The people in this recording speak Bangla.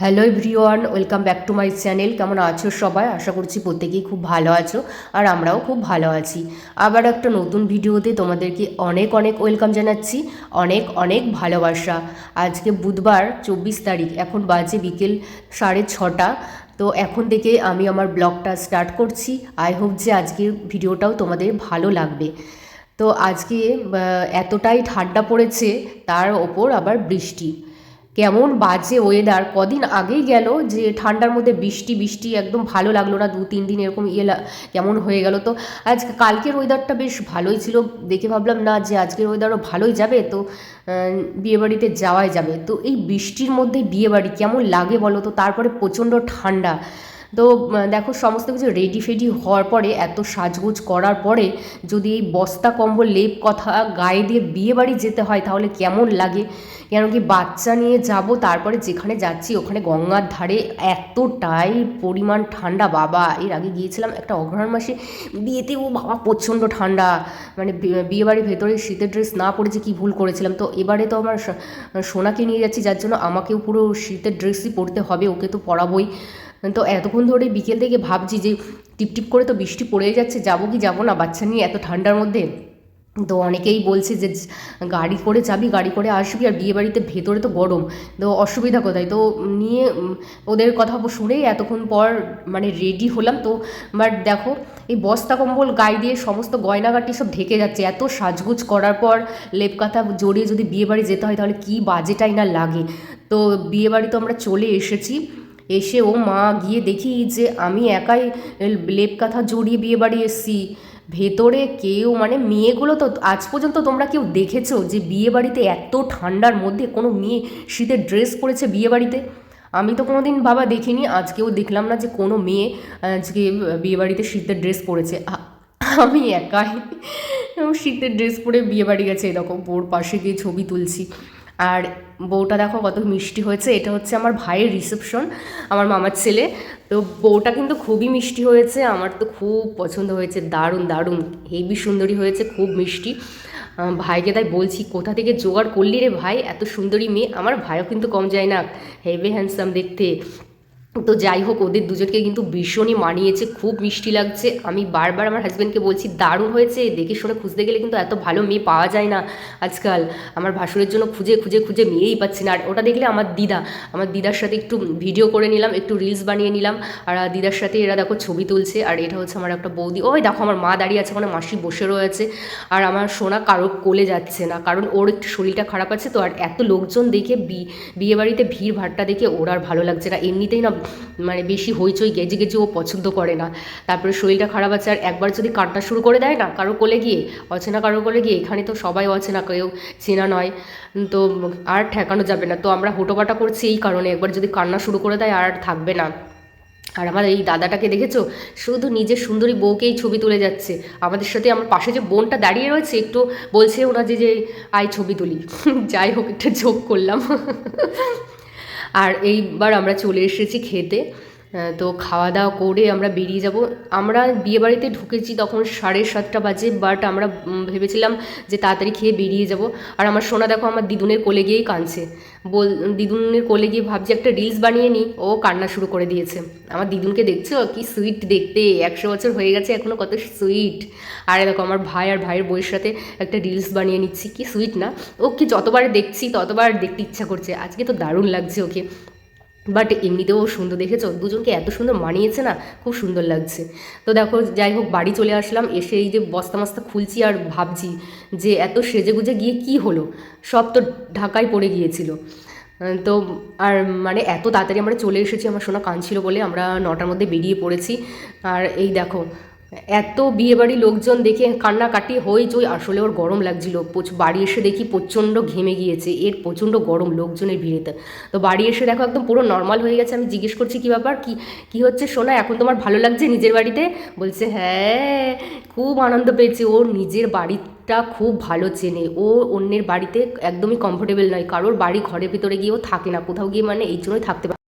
Hello everyone welcome back to my channel কেমন আছো সবাই? আশা করছি প্রত্যেকেই খুব ভালো আছো আর আমরাও খুব ভালো আছি। আবার একটা নতুন ভিডিওতে তোমাদেরকে অনেক অনেক ওয়েলকাম জানাচ্ছি, অনেক অনেক ভালোবাসা। আজকে বুধবার, চব্বিশ তারিখ, এখন বাজে বিকেল সাড়ে ছটা। তো এখন থেকে আমি আমার ব্লগটা স্টার্ট করছি। আই হোপ যে আজকের ভিডিওটাও তোমাদের ভালো লাগবে। তো আজকে এতটাই ঠান্ডা পড়েছে, তার ওপর আবার বৃষ্টি। কেমন বাজে ওয়েদার কদিন আগেই গেল যে ঠান্ডার মধ্যে বৃষ্টি বৃষ্টি একদম ভালো লাগল না দু তিন দিন এরকম ইয়ে কেমন হয়ে গেল। তো আজ কালকের ওয়েদারটা বেশ ভালোই ছিল। দেখে ভাবলাম, না, যে আজকের ওয়েদারও ভালোই যাবে, তো বিয়েবাড়িতে যাওয়াই যাবে। তো এই বৃষ্টির মধ্যে বিয়েবাড়ি কেমন লাগে বলো তো? তারপরে প্রচণ্ড ঠান্ডা। তো দেখো সমস্ত কিছু রেডি ফেডি হওয়ার পরে, এত সাজগোজ করার পরে যদি এই বস্তা কম্বল, লেপ কথা গায়ে দিয়ে বিয়ে বাড়ি যেতে হয়, তাহলে কেমন লাগে? কেন কি বাচ্চা নিয়ে যাব, তারপরে যেখানে যাচ্ছি, ওখানে গঙ্গার ধারে এতটাই পরিমাণ ঠান্ডা। বাবা, এর আগে গিয়েছিলাম একটা অগ্রহণ মাসে, বিয়েতে ও বাবা প্রচণ্ড ঠান্ডা। মানে বি- বিয়ে বাড়ির ভেতরে শীতের ড্রেস না পরেছে কি ভুল করেছিলাম। তো এবারে তো আমার সোনাকে নিয়ে যাচ্ছি, যার জন্য আমাকেও পুরো শীতের ড্রেসই পরতে হবে, ওকে তো পরাবই। তো এতক্ষণ ধরে বিকেল থেকে ভাবছি যে টিপটিপ করে তো বৃষ্টি পড়ে যাচ্ছে, যাব কি যাব না? বাচ্চা নিয়ে এত ঠান্ডার মধ্যে। তো অনেকেই বলছে যে গাড়ি করে যাবি, গাড়ি করে আসবি, আর বিয়ে বাড়িতে ভেতরে তো গরম। তো অসুবিধা কোথায়? তো নিয়ে ওদের কথা শুনেই এতক্ষণ পর মানে রেডি হলাম। তো বাট দেখো, এই বস্তা কম্বল, গায়ে দিয়ে সমস্ত গয়নাগাটি সব ঢেকে যাচ্ছে। এত সাজগুজ করার পর লেপ কাঁথা জড়িয়ে যদি বিয়ে বাড়ি যেতে হয়, তাহলে কী বাজেটাই না লাগে। তো বিয়ে বাড়ি তো আমরা চলে এসেছি। এসে ও মা গিয়ে দেখি যে আমি একাই লেপ কাঁথা জড়িয়ে বিয়ে বাড়ি এসেছি। ভেতরে কেউ মানে মেয়েগুলো তো আজ পর্যন্ত তোমরা কেউ দেখেছ যে বিয়ে বাড়িতে এত ঠান্ডার মধ্যে কোনো মেয়ে শীতের ড্রেস পরেছে বিয়ে বাড়িতে? আমি তো কোনো দিন বাবা দেখিনি, আজকেও দেখলাম না যে কোনো মেয়ে আজকে বিয়ে বাড়িতে শীতের ড্রেস পরেছে আমি একাই শীতের ড্রেস পরে বিয়ে বাড়ি গেছে এরকম ওর পাশে গিয়ে ছবি তুলছি। আর বউটা দেখো কত মিষ্টি হয়েছে, এটা হচ্ছে আমার ভাইয়ের রিসেপশন আমার মামার ছেলে। তো বউটা কিন্তু খুবই মিষ্টি হয়েছে, আমার তো খুব পছন্দ হয়েছে, দারুণ দারুণ হেবি সুন্দরী হয়েছে, খুব মিষ্টি। ভাইকে তাই বলছি, কোথা থেকে জোগাড় করলি রে ভাই? এত সুন্দরী মেয়ে, আমার ভাইও কিন্তু কম যায় না, হেভি হ্যান্ডসাম দেখতে। তো যাই হোক, ওদের দুজনকে কিন্তু ভীষণই মানিয়েছে, খুব মিষ্টি লাগছে। আমি বারবার আমার হাজব্যান্ডকে বলছি, দারুণ হয়েছে, দেখে শুনে খুঁজতে গেলে কিন্তু এত ভালো মেয়ে পাওয়া যায় না আজকাল। আমার ভাসুরের জন্য খুঁজে খুঁজে খুঁজে মেয়েই পাচ্ছি না। আর ওটা দেখলে আমার দিদা, আমার দিদার সাথে একটু ভিডিও করে নিলাম, একটু রিলস বানিয়ে নিলাম। আর দিদার সাথে এরা দেখো ছবি তুলছে, আর এটা হচ্ছে আমার একটা বৌদি। ওই দেখো, আমার মা দাঁড়িয়ে আছে, ওখানে মাসি বসে রয়েছে। আর আমার সোনা কারও কোলে যাচ্ছে না, কারণ ওর একটু শরীরটা খারাপ আছে তো। আর এত লোকজন দেখে বি- বিয়ে বাড়িতে ভিড় ভাট্টা দেখে ওর আর ভালো লাগছে না। এমনিতেই না মানে বেশি হইচই গেজে গেজে ও পছন্দ করে না। তারপরে শরীরটা খারাপ আছে আর একবার যদি কান্না শুরু করে দেয় না, কারও কোলে গিয়ে, অচেনা কারও কোলে গিয়ে, এখানে তো সবাই অচেনা, কেউ চেনা নয়। তো আর ঠেকানো যাবে না। তো আমরা হোটোপাটা করছি এই কারণে, একবার যদি কান্না শুরু করে দেয় আর থাকবে না। আর আমার এই দাদাটাকে দেখেছ? শুধু নিজের সুন্দরী বউকেই ছবি তুলে যাচ্ছে। আমাদের সাথে আমার পাশে যে বোনটা দাঁড়িয়ে রয়েছে, একটু বলছে ওরা যে যে আই ছবি তুলি। যাই হোক, একটা যোগ করলাম। আর এইবার আমরা চলে এসেছি খেতে। তো খাওয়া দাওয়া করে আমরা বেরিয়ে যাব। আমরা বিয়েবাড়িতে ঢুকেছি তখন সাড়ে সাতটা বাজে বাট আমরা ভেবেছিলাম যে তাড়াতাড়ি খেয়ে বেরিয়ে যাব। আর আমার সোনা দেখো আমার দিদুনের কোলে গিয়েই কাঁদছে। বল, দিদুনের কোলে গিয়ে ভাবছি একটা রিলস বানিয়ে নিই। ও কান্না শুরু করে দিয়েছে। আমার দিদুনকে দেখছ? কি সুইট দেখতে। একশো বছর হয়ে গেছে এখনও কত সুইট আর দেখো আমার ভাই আর ভাইয়ের বইয়ের সাথে একটা রিলস বানিয়ে নিচ্ছি। কি সুইট না? ও কি যতবার দেখছি ততবার দেখতে ইচ্ছা করছে। আজকে তো দারুণ লাগছে ওকে। বাট এমনিতেও সুন্দর দেখেছ? দুজনকে এত সুন্দর মানিয়েছে না? খুব সুন্দর লাগছে। তো দেখো, যাই হোক, বাড়ি চলে আসলাম। এসে এই যে বস্তা মস্তা খুলছি আর ভাবছি যে এত সেজে গুজে গিয়ে কি হলো? সব তো ঢাকায় পড়ে গিয়েছিল। তো আর মানে এত তাড়াতাড়ি আমরা চলে এসেছি, আমার সোনা কাঁদছিল বলে আমরা নটার মধ্যে বেরিয়ে পড়েছি। আর এই দেখো এত বিয়ে বিয়েবাড়ি লোকজন দেখে কান্নাকাটি হইচই আসলে ওর গরম লাগছিল। বাড়ি এসে দেখি প্রচণ্ড ঘেমে গিয়েছে। এর প্রচণ্ড গরম লোকজনের ভিড়েতে। তো বাড়ি এসে দেখো একদম পুরো নর্মাল হয়ে গেছে। আমি জিজ্ঞেস করছি, কী ব্যাপার? কি কি হচ্ছে শোনা এখন তোমার ভালো লাগছে নিজের বাড়িতে? বলছে হ্যাঁ খুব আনন্দ পেয়েছে। ওর নিজের বাড়িটা খুব ভালো চেনে। ও অন্যের বাড়িতে একদমই কমফোর্টেবল নয়। কারোর বাড়ি ঘরের ভিতরে গিয়েও থাকে না। কোথাও গিয়ে মানে এই জন্যই থাকতে পারে